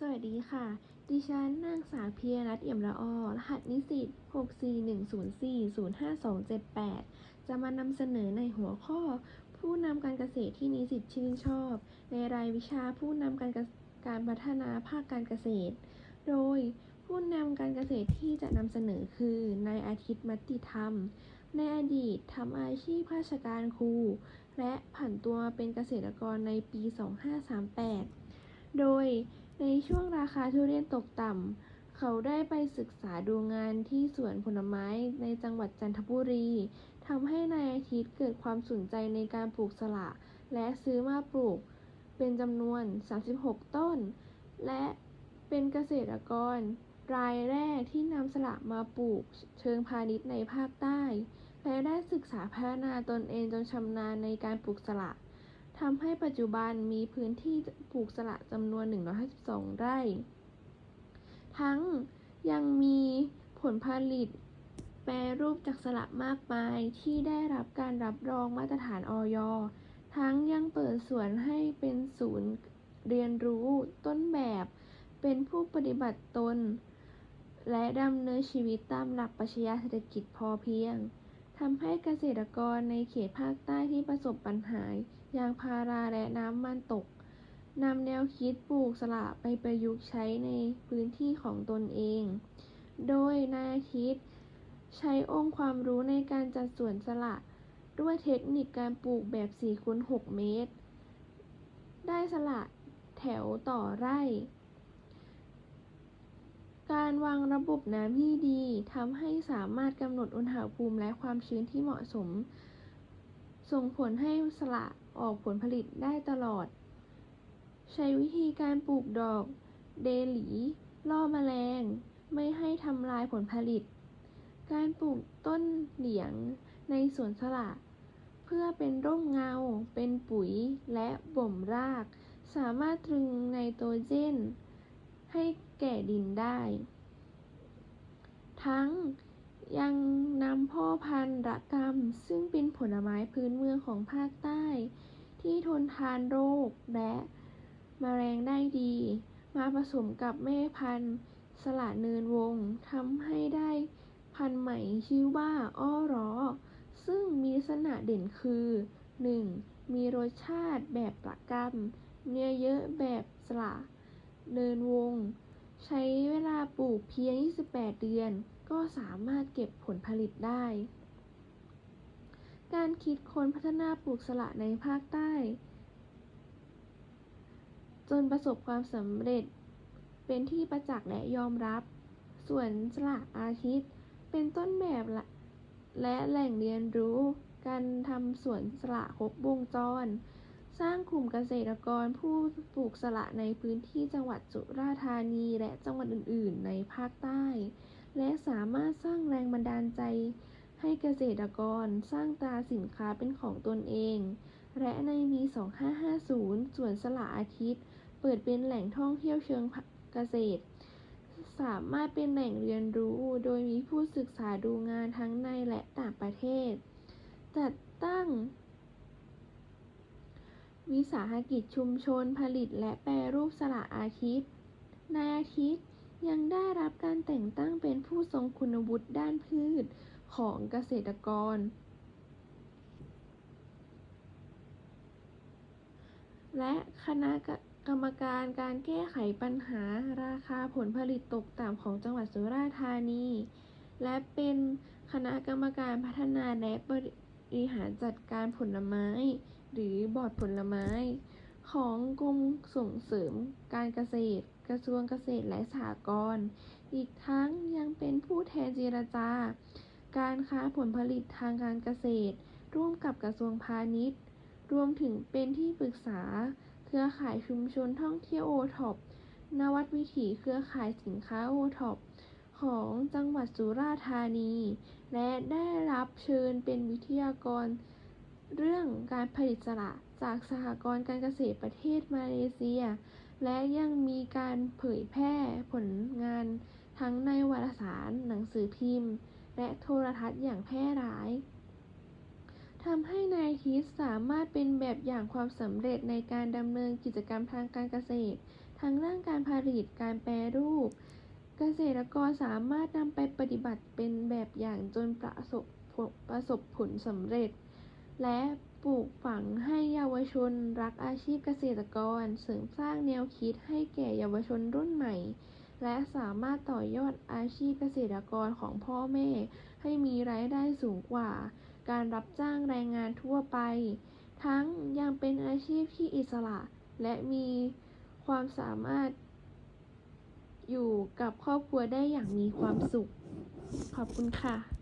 สวัสดีค่ะ ดิฉันนางสาวเพียรัตน์เอี่ยมละออรหัสนิสิต641040578 จะมานำเสนอในหัวข้อ ผู้นำการเกษตรที่นิสิตชื่นชอบ ในรายวิชาผู้นำการเกษการพัฒนาภาคการเกษตร โดยผู้นำการเกษตรที่จะนำเสนอคือนายอาทิตย์มัตติธรรม ในอดีตทำอาชีพข้าราชการครู และผันตัวมาเป็นเกษตรกรในปี 2538 โดย ในช่วงราคาทุเรียนตกต่ำ เขาได้ไปศึกษาดูงานที่สวนผลไม้ในจังหวัดจันทบุรีทำให้นายอาทิตย์เกิดความสนใจในการปลูกสละ และซื้อมาปลูก เป็นจำนวน 36 ต้น และเป็นเกษตรกร รายแรกที่นำสละมาปลูกเชิงพาณิชย์ในภาคใต้ และได้ศึกษาพัฒนาตนเองจนชำนาญในการปลูกสละ ทำให้ปัจจุบันมีพื้นที่ปลูกสละจำนวน 152 ไร่ ทั้งยังมีผลผลิต แปรรูปจากสละมากมายที่ได้รับการรับรองมาตรฐานอยทั้งยังเปิดสวนให้เป็นศูนย์เรียนรู้ต้นแบบ เป็นผู้ปฏิบัติตน และดำเนินชีวิตตามหลักปรัชญาเศรษฐกิจพอเพียง ทำให้เกษตรกรในเขตภาคใต้ที่ประสบปัญหายางพาราและน้ำมันตกนำแนวคิดปลูกสละไปประยุกต์ใช้ในพื้นที่ของตนเอง โดยนายอาทิตย์ ใช้องค์ความรู้ในการจัดสวนสละด้วยเทคนิคการปลูกแบบ4คูณ6เมตร ได้สละแถวต่อไร่ การวางระบบน้ำที่ดีทำให้สามารถกำหนดอุณหภูมิและความชื้นที่เหมาะสม ส่งผลให้สละออกผลผลิตได้ตลอด ใช้วิธีการปลูกดอก เดหลีล่อแมลง ไม่ให้ทำลายผลผลิต การปลูกต้นเหลียงในสวนสละเพื่อเป็นร่มเงา เป็นปุ๋ย และบ่มราก สามารถตรึงไนโตรเจน ให้ ก่ดินได้ ทั้งยังนำพ่อพันธุ์ระกำซึ่งเป็นผลไม้พื้นเมืองของภาคใต้ ที่ทนทานโรคและแมลงได้ดี มาผสมกับแม่พันธุ์สละเนินวงทำให้ได้พันธุ์ใหม่ชื่อว่าอ้อร้อ ซึ่งมีลักษณะเด่นคือ 1. มีรสชาติแบบประกำเนื้อเยอะแบบสละเนินวง ใช้เวลาปลูกเพียง 28 เดือน ก็สามารถเก็บผลผลิตได้ การคิดค้นพัฒนาปลูกสละในภาคใต้ จนประสบความสำเร็จ เป็นที่ประจักษ์และยอมรับ ส่วนสละอาทิตย์ เป็นต้นแบบและแหล่งเรียนรู้ การทำสวนสละครบวงจร สร้างกลุ่มเกษตรกรผู้ปลูกสละในพื้นที่จังหวัดสุราษฎร์ธานีและจังหวัดอื่น ๆ ในภาคใต้ และสามารถสร้างแรงบันดาลใจ ให้เกษตรกรสร้างตราสินค้าเป็นของตนเอง และในปี 2550สวนสละอาทิตย์ เปิดเป็นแหล่งท่องเที่ยวเชิงเกษตร สามารถเป็นแหล่งเรียนรู้ โดยมีผู้ศึกษาดูงานทั้งในและต่างประเทศ จัดตั้ง วิสาหกิจชุมชนผลิตและแปรรูปสละอาทิตย์นายอาทิตย์ยังได้รับการแต่งตั้งเป็นผู้ทรงคุณวุฒิด้านพืชของเกษตรกร และคณะกรรมการการแก้ไขปัญหาราคาผลผลิตตกต่ำของจังหวัดสุราษฎร์ธานี และเป็นคณะกรรมการพัฒนาและบริหารจัดการผลไม้ หรือบอร์ดผลไม้ ของกรมส่งเสริมการเกษตร กระทรวงเกษตรและสหกรณ์อีกทั้งยังเป็นผู้แทนเจรจา การค้าผลผลิตทางการเกษตร ร่วมกับกระทรวงพาณิชย์ รวมถึงเป็นที่ปรึกษา เครือข่ายชุมชนท่องเที่ยวโอท็อปนวัดวิถีเครือข่ายสินค้าโอท็อปของจังหวัดสุราษฎร์ธานี และได้รับเชิญเป็นวิทยากร เรื่องการผลิตสละจากสหกรณ์การเกษตรประเทศมาเลเซีย และยังมีการเผยแพร่ผลงานทั้งในวารสาร หนังสือพิมพ์ และโทรทัศน์อย่างแพร่หลายทำให้นายอาทิตย์สามารถเป็นแบบอย่างความสำเร็จในการดำเนินกิจกรรมทางการเกษตร ทั้งด้านการผลิตการแปรรูป เกษตรกรสามารถนำไปปฏิบัติเป็นแบบอย่างจนประสบประสบผลสำเร็จ และปลูกฝังให้เยาวชนรักอาชีพเกษตรกร เสริมสร้างแนวคิดให้แก่เยาวชนรุ่นใหม่ และสามารถต่อยอดอาชีพเกษตรกรของพ่อแม่ ให้มีรายได้สูงกว่า การรับจ้างแรงงานทั่วไป ทั้งยังเป็นอาชีพที่อิสระ และมีความสามารถ อยู่กับครอบครัวได้อย่างมีความสุข ขอบคุณค่ะ